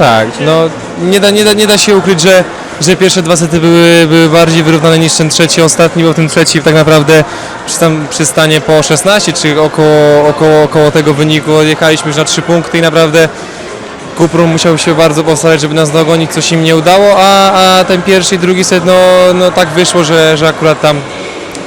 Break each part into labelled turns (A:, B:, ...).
A: tak, no nie da, nie da, nie da się ukryć, że, że pierwsze dwa sety były, były bardziej wyrównane niż ten trzeci, ostatni, bo ten trzeci tak naprawdę przy, tam, przy stanie po 16 czy około, około, około tego wyniku odjechaliśmy już na trzy punkty i naprawdę Kuprum musiał się bardzo postarać, żeby nas dogonić, coś im nie udało, a, a ten pierwszy i drugi set, no, no tak wyszło, że, że akurat tam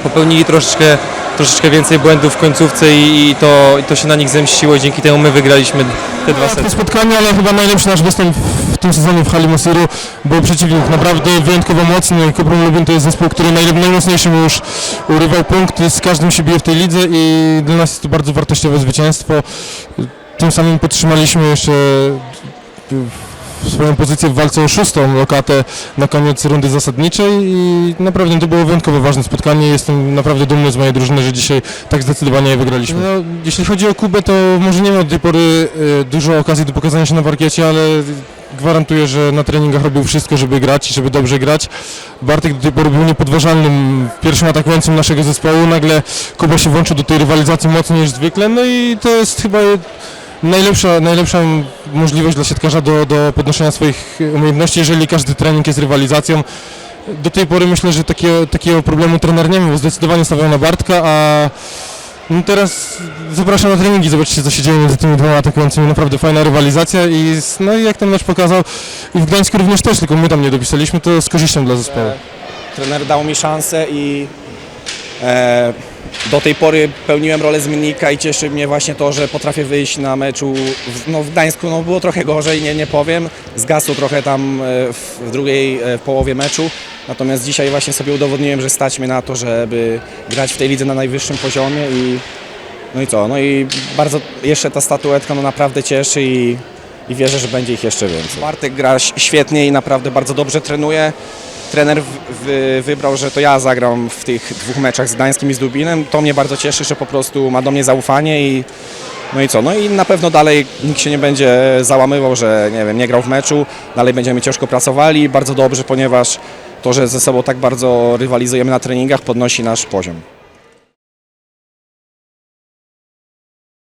A: popełnili troszeczkę, troszeczkę więcej błędów w końcówce i, i, to, i to się na nich zemściło i dzięki temu my wygraliśmy te dwa sety.
B: To spotkanie, ale chyba najlepszy nasz występ w tym sezonie w hali Mosiru, bo przeciwnik naprawdę wyjątkowo mocny. Kobrum Lubin to jest zespół, który najmocniejszym już urywał punkty, z każdym się bije w tej lidze i dla nas jest to bardzo wartościowe zwycięstwo. Tym samym podtrzymaliśmy jeszcze swoją pozycję w walce o szóstą lokatę na koniec rundy zasadniczej i naprawdę to było wyjątkowo ważne spotkanie. Jestem naprawdę dumny z mojej drużyny, że dzisiaj tak zdecydowanie je wygraliśmy. No, jeśli chodzi o Kubę, to może nie miał do tej pory e, dużo okazji do pokazania się na parkiecie, ale gwarantuję, że na treningach robił wszystko, żeby grać i żeby dobrze grać. Bartek do tej pory był niepodważalnym pierwszym atakującym naszego zespołu. Nagle Kuba się włączył do tej rywalizacji mocniej niż zwykle, no i to jest chyba najlepsza, najlepsza możliwość dla siatkarza do, do podnoszenia swoich umiejętności, jeżeli każdy trening jest rywalizacją. Do tej pory myślę, że takiego, takiego problemu trener nie miał, zdecydowanie stawiał na Bartka, a no teraz zapraszam na treningi, zobaczcie co się dzieje między tymi dwoma atakującymi, naprawdę fajna rywalizacja i no i jak ten mecz pokazał i w Gdańsku również też, tylko my tam nie dopisaliśmy, to z korzyścią dla zespołu.
C: Trener dał mi szansę i e, do tej pory pełniłem rolę zmiennika i cieszy mnie właśnie to, że potrafię wyjść na meczu. W, no, w Gdańsku no, było trochę gorzej, nie, nie powiem. Zgasło trochę tam e, w, drugiej e, połowie meczu. Natomiast dzisiaj właśnie sobie udowodniłem, że stać mnie na to, żeby grać w tej lidze na najwyższym poziomie i no i co? No i bardzo jeszcze ta statuetka no naprawdę cieszy i, i wierzę, że będzie ich jeszcze więcej. Bartek gra świetnie i naprawdę bardzo dobrze trenuje. Trener wybrał, że to ja zagram w tych dwóch meczach z Gdańskim i z Lublinem. To mnie bardzo cieszy, że po prostu ma do mnie zaufanie i no i co? No i na pewno dalej nikt się nie będzie załamywał, że nie wiem, nie grał w meczu. Dalej będziemy ciężko pracowali, bardzo dobrze, ponieważ to, że ze sobą tak bardzo rywalizujemy na treningach podnosi nasz poziom.